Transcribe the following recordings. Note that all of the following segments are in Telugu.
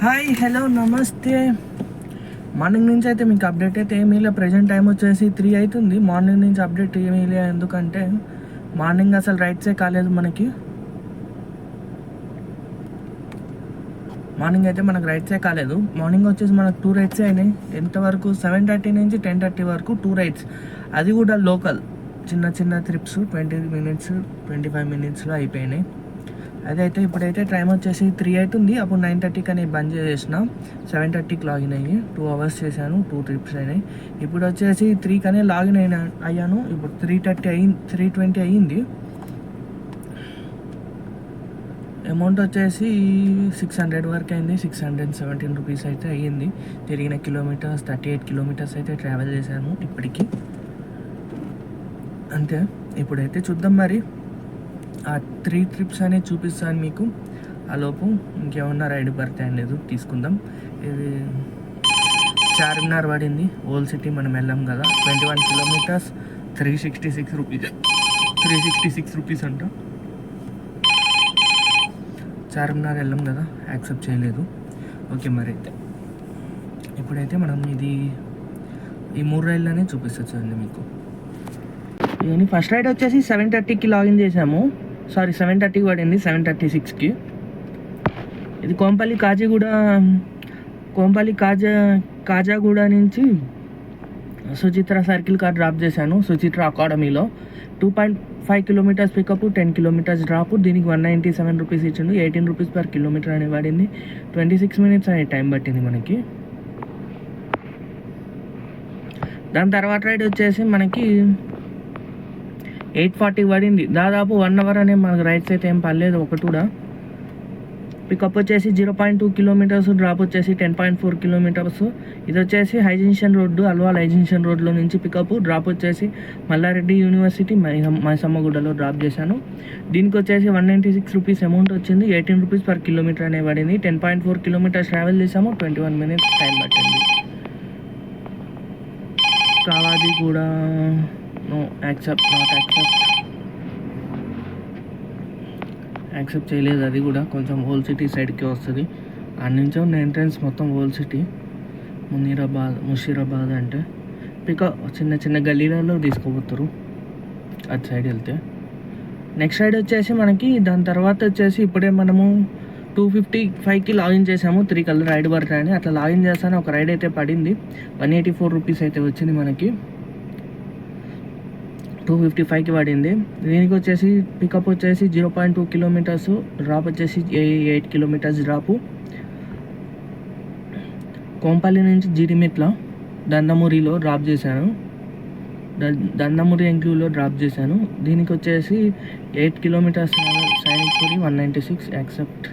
హాయ్ హలో నమస్తే మార్నింగ్ నుంచి అయితే మీకు అప్డేట్ అయితే ఏమీ లేదు. ప్రజెంట్ టైం వచ్చేసి త్రీ అవుతుంది. మార్నింగ్ నుంచి అప్డేట్ ఏమీ లేదు. ఎందుకంటే మార్నింగ్ అసలు రైట్సే కాలేదు మనకి. మార్నింగ్ అయితే మనకు రైట్సే కాలేదు. మార్నింగ్ వచ్చేసి మనకు టూ రైడ్సే అయినాయి. ఎంతవరకు? సెవెన్ థర్టీ నుంచి టెన్ థర్టీ వరకు టూ రైడ్స్ అది కూడా లోకల్ చిన్న చిన్న trips twenty minutes twenty five మినిట్స్లో అయిపోయినాయి. అదైతే ఇప్పుడైతే టైం వచ్చేసి త్రీ అవుతుంది అప్పుడు నైన్ థర్టీకి అని బంద్ చేసిన సెవెన్ థర్టీకి లాగిన్ అయ్యి టూ అవర్స్ చేశాను టూ ట్రిప్స్ అయినాయి. ఇప్పుడు వచ్చేసి త్రీ కనే లాగిన్ అయినా అయ్యాను. ఇప్పుడు త్రీ థర్టీ అయింది త్రీ ట్వంటీ అయ్యింది. అమౌంట్ వచ్చేసి సిక్స్ హండ్రెడ్ వరకు అయింది. సిక్స్ హండ్రెడ్ సెవెంటీన్ రూపీస్ అయితే అయ్యింది. తిరిగిన కిలోమీటర్స్ థర్టీ ఎయిట్ కిలోమీటర్స్ అయితే ట్రావెల్ చేశాను ఇప్పటికి. అంతే. ఇప్పుడైతే చూద్దాం మరి. ఆ త్రీ ట్రిప్స్ అనేది చూపిస్తాను మీకు. ఆ లోపు ఇంకేమన్నా రైడ్ పడతాయి లేదు తీసుకుందాం. ఇది చార్మినార్ పడింది ఓల్డ్ సిటీ మనం వెళ్ళాం కదా. Twenty one kilometres three sixty six rupees three sixty six rupees అంట. చార్మినార్ వెళ్ళాం కదా యాక్సెప్ట్ చేయలేదు. ఓకే మరి అయితే. ఇప్పుడైతే మనం ఇది ఈ మూడు రైళ్ళనే చూపిస్తుంది చూడండి మీకు. ఇవన్నీ ఫస్ట్ రైడ్ వచ్చేసి సెవెన్ థర్టీకి లాగిన్ చేసాము సారీ సెవెన్ థర్టీకి పడింది సెవెన్ థర్టీ సిక్స్కి ఇది కోంపల్లి కాజీగూడ కోంపల్లి కాజా కాజాగూడ నుంచి సుచిత్ర సర్కిల్ కార్ డ్రాప్ చేశాను సుచిత్ర అకాడమీలో. Two point five kilometres pickup ten kilometres drop దీనికి వన్ నైంటీ సెవెన్ రూపీస్ ఇచ్చిండు ఎయిటీన్ రూపీస్ పర్ కిలోమీటర్ అని పడింది ట్వంటీ సిక్స్ మినిట్స్ అనే టైం పట్టింది మనకి. దాని తర్వాత రైడ్ వచ్చేసి మనకి ఎయిట్ ఫార్టీ పడింది. దాదాపు వన్ అవర్ అనే మనకు రైడ్స్ అయితే ఏం పర్లేదు ఒకటి కూడా. పికప్ వచ్చేసి zero point two kilometres drop వచ్చేసి టెన్ పాయింట్ ఫోర్ కిలోమీటర్స్ ఇది వచ్చేసి హైజెన్షన్ రోడ్డు అల్వాల్ హైజెన్షన్ రోడ్లో నుంచి పికప్ డ్రాప్ వచ్చేసి మల్లారెడ్డి యూనివర్సిటీ మై మైసమ్మగూడలో డ్రాప్ చేశాను. దీనికి వచ్చేసి one ninety six rupees amount వచ్చింది. ఎయిటీన్ రూపీస్ పర్ కిలోమీటర్ అనే పడింది. Ten point four kilometres travel చేసాము ట్వంటీ వన్ మినిట్స్ టైం పట్టింది. కావాది కూడా. No accept not accept accept చేయలేదు అది కూడా. కొంచెం హోల్ సిటీ సైడ్కి వస్తుంది. అటు నుంచి ఉన్న ఎంట్రన్స్ మొత్తం హోల్ సిటీ మునీరాబాద్ ముషీరాబాద్ అంటే. పికా చిన్న చిన్న గల్లీలలో తీసుకుపోతారు. అటు సైడ్ వెళ్తే. నెక్స్ట్ సైడ్ వచ్చేసి మనకి దాని తర్వాత వచ్చేసి ఇప్పుడే మనము టూ ఫిఫ్టీ ఫైవ్కి లాగిన్ చేసాము త్రీ కలర్ రైడ్ పడతాయని. అట్లా లాగిన్ చేస్తాను ఒక రైడ్ అయితే పడింది. వన్ ఎయిటీ ఫోర్ రూపీస్ అయితే వచ్చింది మనకి. టూ ఫిఫ్టీ ఫైవ్కి పడింది. దీనికి వచ్చేసి పికప్ వచ్చేసి zero point two kilometres drop వచ్చేసి ఎయిట్ కిలోమీటర్స్ డ్రాపు కోంపల్లి నుంచి జీడిమిట్ల దందమూరిలో డ్రాప్ చేశాను. ద- దందమూరి ఎంక్యూలో డ్రాప్ చేశాను. దీనికి వచ్చేసి eight kilometres Sainikpuri one ninety six accept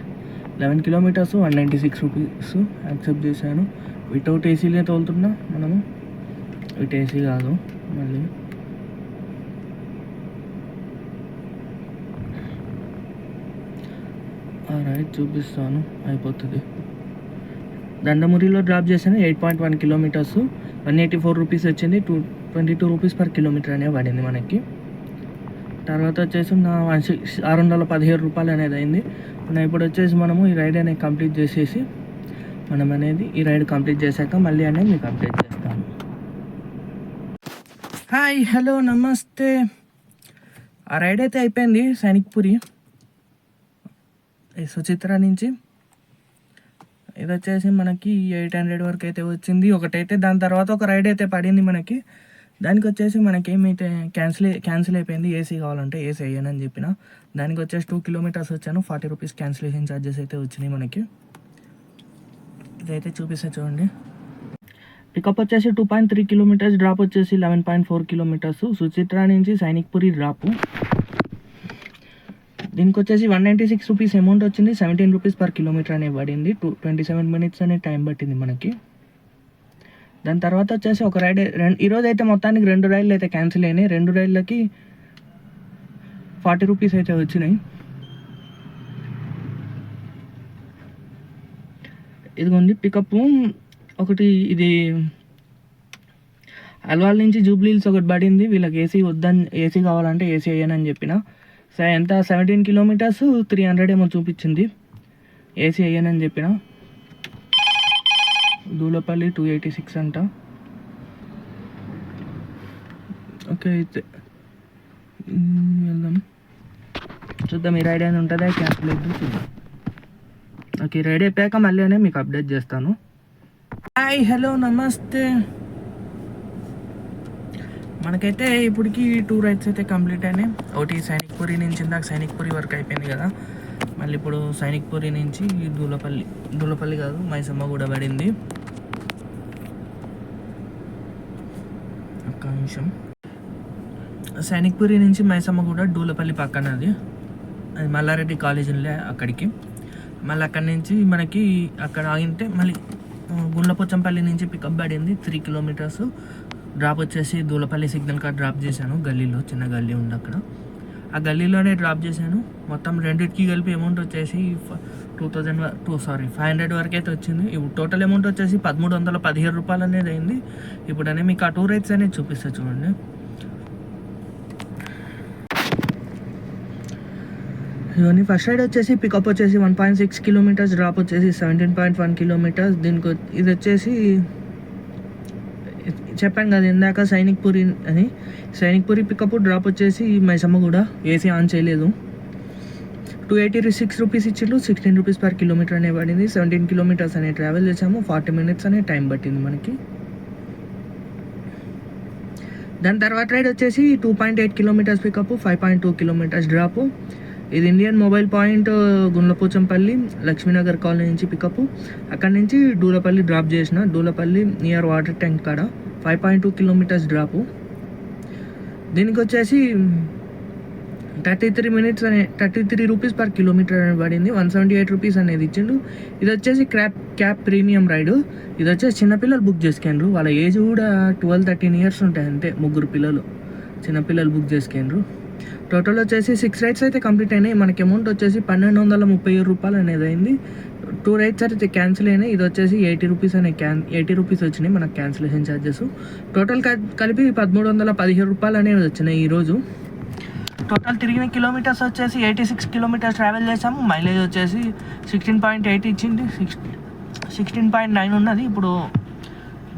eleven kilometres one ninety six rupees accept చేశాను. వితౌట్ ఏసీలే తోలుతున్నా మనము. విత్ ఏసీ కాదు మళ్ళీ. రైట్ చూపిస్తాను. అయిపోతుంది. దండమురిలో డ్రాప్ చేశాను. Eight point one kilometres one eighty four rupees వచ్చింది. Two twenty two rupees per kilometre అనేది పడింది మనకి. తర్వాత వచ్చేసి నా వన్ సిక్స్ ఆరు వందల పదిహేడు రూపాయలు అనేది అయింది. ఇప్పుడు వచ్చేసి మనము ఈ రైడ్ అనేది కంప్లీట్ చేసేసి మనం అనేది ఈ రైడ్ కంప్లీట్ చేశాక మళ్ళీ అనేది మీకు అప్డేట్ చేస్తాను. హాయ్ హలో నమస్తే. ఆ రైడ్ అయితే అయిపోయింది సైనిక్పురి. సుచిత్ర నుంచి. ఇది వచ్చేసి మనకి ఎయిట్ హండ్రెడ్ వరకు అయితే వచ్చింది. ఒకటైతే దాని తర్వాత ఒక రైడ్ అయితే పడింది మనకి. దానికి వచ్చేసి మనకి ఏమైతే క్యాన్సిల్ క్యాన్సిల్ అయిపోయింది ఏసీ కావాలంటే ఏసీ అయ్యానని చెప్పిన. దానికి వచ్చేసి టూ కిలోమీటర్స్ వచ్చాను. ఫార్టీ రూపీస్ క్యాన్సిలేషన్ ఛార్జెస్ అయితే వచ్చినాయి మనకి. ఇదైతే చూపిస్తా చూడండి. పికప్ వచ్చేసి two point three kilometres drop వచ్చేసి eleven point four kilometres. Suchitra నుంచి సైనిక్పురి డ్రాప్. దీనికి వచ్చేసి one ninety six rupees amount వచ్చింది. సెవెంటీన్ రూపీస్ పర్ కిలోమీటర్ అనే పడింది. టూ ట్వంటీ సెవెన్ మినిట్స్ అనే టైం పట్టింది మనకి. దాని తర్వాత వచ్చేసి ఒక రైడ్ రెండు ఈరోజు అయితే మొత్తానికి రెండు రైళ్ళు అయితే క్యాన్సిల్ అయినాయి. రెండు రైళ్ళకి ఫార్టీ రూపీస్ అయితే వచ్చినాయి. ఇదిగోండి పికప్ ఒకటి ఇది అల్వాల్ నుంచి జూబ్లీల్స్ ఒకటి పడింది. వీళ్ళకి ఏసీ వద్దని ఏసీ కావాలంటే ఏసీ అయ్యానని చెప్పిన. ఎంత? సెవెంటీన్ కిలోమీటర్స్ త్రీ హండ్రెడ్ ఏమో చూపించింది. ఏసీ అయ్యానని చెప్పిన. దూలపల్లి టూ ఎయిటీ సిక్స్ అంట. ఓకే అయితే వెళ్దాం. చూద్దాం ఈ రైడ్ అయినా ఉంటుందా? క్యాన్సిల్ అయితే చూద్దాం. ఓకే రైడ్ అయిపోయాక మళ్ళీ మీకు అప్డేట్ చేస్తాను. హాయ్ హలో నమస్తే. మనకైతే ఇప్పటికి టూ రైడ్స్ అయితే కంప్లీట్ అయినాయి. ఒకటి సైనిక్పురి నుంచి ఇందాక సైనిక్పురి వరకు అయిపోయింది కదా. మళ్ళీ ఇప్పుడు సైనిక్పురి నుంచి దూలపల్లి దూలపల్లి కాదు మైసమ్మ కూడా పడింది. ఒక్క నిమిషం. సైనిక్పురి నుంచి మైసమ్మ కూడా దూలపల్లి పక్కన అది. అది మల్లారెడ్డి కాలేజీలో అక్కడికి. మళ్ళీ అక్కడి నుంచి మనకి అక్కడ ఆగింటే మళ్ళీ ఆ, గుండ్లపోచంపల్లి నుంచి పికప్ పడింది త్రీ కిలోమీటర్స్ డ్రాప్ వచ్చేసి దూలపల్లి సిగ్నల్ కార్ డ్రాప్ చేశాను. గల్లీలో చిన్న గల్లీ ఉంది అక్కడ. ఆ గల్లీలోనే డ్రాప్ చేశాను. మొత్తం రెండింటికి కలిపి అమౌంట్ వచ్చేసి two thousand two sorry five hundred వరకు అయితే వచ్చింది. ఇప్పుడు టోటల్ అమౌంట్ వచ్చేసి పదమూడు వందల పదిహేడు రూపాయలు అనేది అయింది. ఇప్పుడనే మీకు ఆ టూ రేట్స్ అనేది చూపిస్తా చూడండి. ఇవన్నీ ఫస్ట్ రైడ్ వచ్చేసి పికప్ వచ్చేసి one point six kilometres drop వచ్చేసి సెవెంటీన్ పాయింట్ వన్ కిలోమీటర్స్ దీనికి ఇది వచ్చేసి చెప్పాను కదా ఇందాక సైనిక్పురి అని సైనిక్పురి పికప్ డ్రాప్ వచ్చేసి మైసమ్మ కూడా ఏసీ ఆన్ చేయలేదు. టూ ఎయిటీ సిక్స్ రూపీస్ ఇచ్చిండ్రు సిక్స్టీన్ రూపీస్ పర్ కిలోమీటర్ అనే పడింది. సెవెంటీన్ కిలోమీటర్స్ అనే ట్రావెల్ చేసాము ఫార్టీ మినిట్స్ అనే టైం పట్టింది మనకి. దాని తర్వాత రైడ్ వచ్చేసి two point eight kilometres pickup five point two kilometres drop ఇది Indian mobile point Gundlapochampally Lakshminagar colony నుంచి పికప్ అక్కడి నుంచి డూలపల్లి డ్రాప్ చేసిన. డూలపల్లి నియర్ వాటర్ ట్యాంక్ కాడ. Five point two kilometres drop దీనికి వచ్చేసి థర్టీ త్రీ మినిట్స్ అనే thirty three rupees per kilometre అని పడింది. వన్ సెవెంటీ ఎయిట్ రూపీస్ అనేది ఇచ్చిండు. ఇది వచ్చేసి క్రాప్ క్యాప్ ప్రీమియం రైడ్ ఇది వచ్చేసి చిన్నపిల్లలు బుక్ చేసుకుండ్రు. వాళ్ళ ఏజ్ కూడా ట్వెల్వ్ థర్టీన్ ఇయర్స్ ఉంటాయి అంతే ముగ్గురు పిల్లలు. చిన్నపిల్లలు బుక్ చేసుకుండ్రు. టోటల్ వచ్చేసి సిక్స్ రైడ్స్ అయితే కంప్లీట్ అయినాయి. మనకి అమౌంట్ వచ్చేసి పన్నెండు వందల ముప్పై ఏడు రూపాయలు అనేది అయింది. టూ రైడ్స్ అయితే క్యాన్సిల్ అయినాయి. ఇది వచ్చేసి ఎయిటీ రూపీస్ అనే క్యాన్ ఎయిటీ రూపీస్ వచ్చినాయి మనకు క్యాన్సిలేషన్ ఛార్జెస్ టోటల్ కలిపి పదమూడు వందల పదిహేడు రూపాయలు అనేవి వచ్చినాయి ఈరోజు టోటల్ తిరిగిన కిలోమీటర్స్ వచ్చేసి ఎయిటీ సిక్స్ కిలోమీటర్స్ ట్రావెల్ చేసాము మైలేజ్ వచ్చేసి సిక్స్టీన్ పాయింట్ ఎయిట్ ఇచ్చింది. సిక్స్ సిక్స్టీన్ పాయింట్ నైన్ ఉన్నది. ఇప్పుడు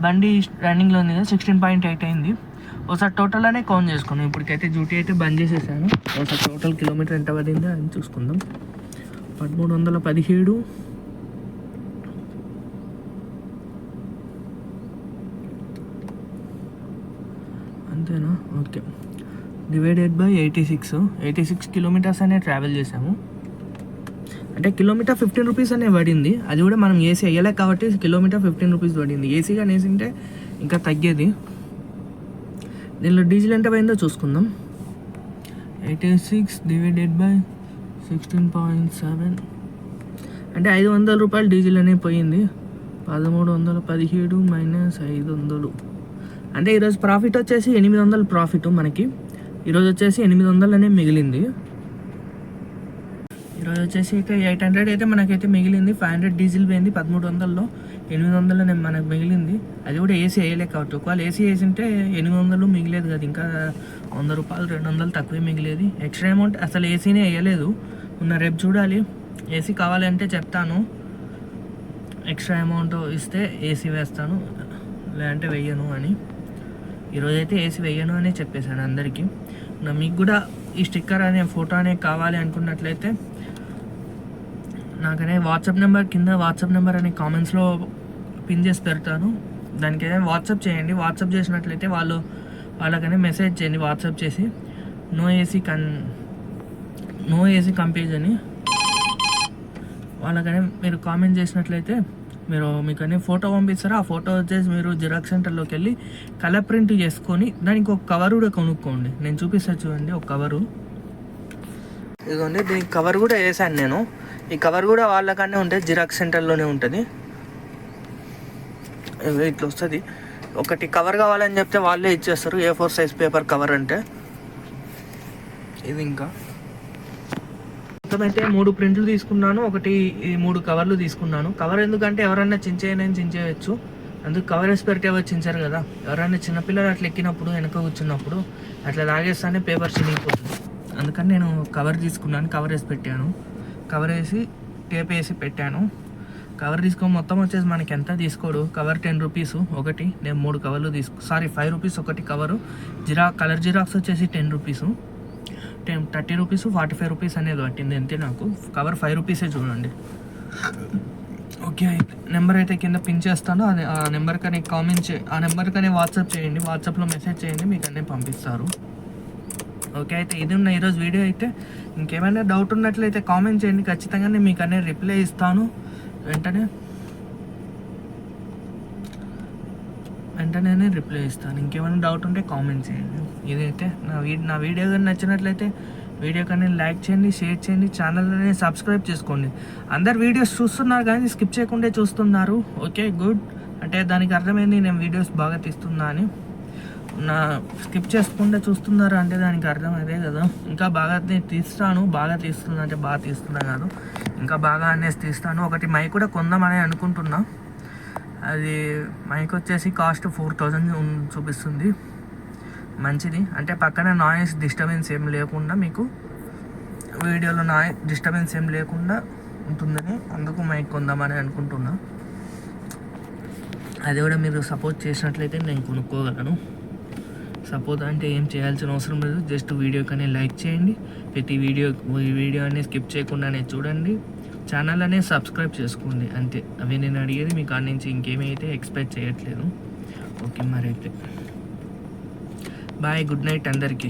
బండి రన్నింగ్లో ఉంది కదా సిక్స్టీన్ పాయింట్ ఎయిట్ అయింది. ఒకసారి టోటల్ అనే కౌంట్ చేసుకున్నాం ఇప్పటికైతే డ్యూటీ అయితే బంద్ చేసేసాను. ఒకసారి టోటల్ కిలోమీటర్ ఎంత పడిందో అని చూసుకుందాం. పదమూడు వందల పదిహేడు. అంతేనా? Okay. Divided by eighty six eighty six kilometres అనే ట్రావెల్ చేసాము అంటే కిలోమీటర్ ఫిఫ్టీన్ రూపీస్ అనే పడింది. అది కూడా మనం ఏసీ అయ్యలే కాబట్టి కిలోమీటర్ ఫిఫ్టీన్ రూపీస్ పడింది. ఏసీ ఏసీగా వేసింటే ఇంకా తగ్గేది. దీనిలో డీజిల్ ఎంత పోయిందో చూసుకుందాం. Eighty six divided by sixteen point seven. అంటే ఐదు వందల రూపాయలు డీజిల్ అనేది పోయింది. పదమూడు వందల పదిహేడు మైనస్ ఐదు వందలు. అంటే ఈరోజు ప్రాఫిట్ వచ్చేసి ఎనిమిది వందలు ప్రాఫిట్ మనకి. ఈరోజు వచ్చేసి ఎనిమిది వందలు అనేది మిగిలింది. ఈరోజు వచ్చేసి అయితే ఎయిట్ హండ్రెడ్ అయితే మనకైతే మిగిలింది. ఫైవ్ హండ్రెడ్ డీజిల్ పోయింది పదమూడు వందల్లో. ఎనిమిది వందలు మనకు మిగిలింది. అది కూడా ఏసీ వేయలే కాబట్టి ఒకవేళ ఏసీ వేసింటే ఎనిమిది వందలు మిగిలేదు కదా. ఇంకా వంద రూపాయలు రెండు వందలు తక్కువే మిగిలేదు. ఎక్స్ట్రా అమౌంట్ అసలు ఏసీనే వేయలేదు. ఉన్న రేపు చూడాలి. ఏసీ కావాలంటే చెప్తాను. ఎక్స్ట్రా అమౌంట్ ఇస్తే ఏసీ వేస్తాను. లేదంటే వెయ్యను అని. ఈరోజైతే అయితే ఏసీ వెయ్యను అని చెప్పేశాను అందరికీ. మీకు కూడా ఈ స్టిక్కర్ అనే ఫోటో అనే కావాలి అనుకున్నట్లయితే నాకనే వాట్సాప్ నెంబర్ కింద వాట్సాప్ నెంబర్ అనే కామెంట్స్లో పిన్ చేసి పెడతాను. దానికైతే వాట్సాప్ చేయండి. వాట్సాప్ చేసినట్లయితే వాళ్ళు వాళ్ళకనే మెసేజ్ చేయండి వాట్సాప్ చేసి. నో ఏసీ కన్ నో ఏసీ కంపేజ్ అని. వాళ్ళకనే మీరు కామెంట్ చేసినట్లయితే మీరు మీకనే ఫోటో పంపిస్తారో? ఆ ఫోటో వచ్చేసి మీరు జిరాక్స్ సెంటర్లోకి వెళ్ళి కలర్ ప్రింట్ చేసుకొని దానికి ఒక కవర్ కూడా కొనుక్కోండి. నేను చూపిస్తాను చూడండి ఒక కవరు. ఇదిగోండి దీనికి కవర్ కూడా వేసాను నేను. ఈ కవర్ కూడా వాళ్ళకనే ఉంటుంది జిరాక్స్ సెంటర్లోనే ఉంటుంది. ఇట్లా వస్తుంది. ఒకటి కవర్ కావాలని చెప్తే వాళ్ళే ఇచ్చేస్తారు A four size paper cover అంటే. ఇది ఇంకా. మొత్తం అయితే మూడు ప్రింట్లు తీసుకున్నాను ఒకటి ఈ మూడు కవర్లు తీసుకున్నాను. కవర్ ఎందుకంటే ఎవరైనా చించేయనని చించేయచ్చు. అందుకు కవర్ వేసి పెడితే ఎవరు చించారు కదా. ఎవరైనా చిన్నపిల్లలు అట్లా ఎక్కినప్పుడు వెనక కూర్చున్నప్పుడు అట్లా లాగేస్తానే పేపర్ చినిగిపోతుంది. అందుకని నేను కవర్ తీసుకున్నాను కవర్ వేసి పెట్టాను కవర్ వేసి టేప్ వేసి పెట్టాను. కవర్ తీసుకో మొత్తం వచ్చేసి మనకి ఎంత తీసుకోడు? కవర్ టెన్ రూపీస్ ఒకటి నేను మూడు కవర్లు తీసుకో సారీ ఫైవ్ రూపీస్ ఒకటి కవరు జిరా కలర్ జిరాక్స్ వచ్చేసి ten rupees ten thirty rupees forty five rupees అనేది పట్టింది అంతే నాకు. కవర్ ఫైవ్ రూపీసే చూడండి. ఓకే అయితే నెంబర్ అయితే కింద పిన్ చేస్తాను. అది ఆ నెంబర్ కానీ కామెంట్ చే ఆ నెంబర్ కానీ వాట్సాప్ చేయండి. వాట్సాప్లో మెసేజ్ చేయండి మీకు అన్నీ పంపిస్తారు. ఓకే అయితే ఇది ఉన్న ఈరోజు వీడియో అయితే ఇంకేమైనా డౌట్ ఉన్నట్లయితే కామెంట్ చేయండి. ఖచ్చితంగా నేను మీకు అనేది రిప్లై ఇస్తాను. వెంటనే వెంటనే రిప్లై ఇస్తాను. ఇంకేమైనా డౌట్ ఉంటే కామెంట్ చేయండి. ఇదైతే నా వీ నా వీడియో కానీ నచ్చినట్లయితే వీడియో కానీ లైక్ చేయండి షేర్ చేయండి ఛానల్ని సబ్స్క్రైబ్ చేసుకోండి. అందరు వీడియోస్ చూస్తున్నారు కానీ స్కిప్ చేయకుండా చూస్తున్నారు. Okay good. అంటే దానికి అర్థమైంది నేను వీడియోస్ బాగా తీస్తున్నా అని. నా స్కిప్ చేసుకుంటే చూస్తున్నారు అంటే దానికి అర్థం అదే కదా. ఇంకా బాగా నేను తీస్తాను బాగా తీస్తున్నా అంటే బాగా తీస్తున్నా కాదు. ఇంకా బాగా అనేసి తీస్తాను. ఒకటి మైక్ కూడా కొందామని అనుకుంటున్నా. అది మైక్ వచ్చేసి కాస్ట్ ఫోర్ థౌజండ్ చూపిస్తుంది. మంచిది. అంటే పక్కన నాయిస్ డిస్టర్బెన్స్ ఏం లేకుండా మీకు వీడియోలో నాయిస్ డిస్టర్బెన్స్ ఏం లేకుండా ఉంటుందని అందుకు మైక్ కొందామని అనుకుంటున్నా. అది కూడా మీరు సపోర్ట్ చేసినట్లయితే నేను కొనుక్కోగలను. సపోర్ట్ అంటే ఏం చేయాల్సిన అవసరం లేదు. జస్ట్ వీడియోకనే లైక్ చేయండి. ప్రతి వీడియో ఈ వీడియో అనేది స్కిప్ చేయకుండానే చూడండి. ఛానల్ అనేది సబ్స్క్రైబ్ చేసుకోండి. అంతే. అవి నేను అడిగేది మీకు కాడ నుంచి ఇంకేమైతే ఎక్స్పెక్ట్ చేయట్లేదు. ఓకే మరి అయితే బాయ్ గుడ్ నైట్ అందరికీ.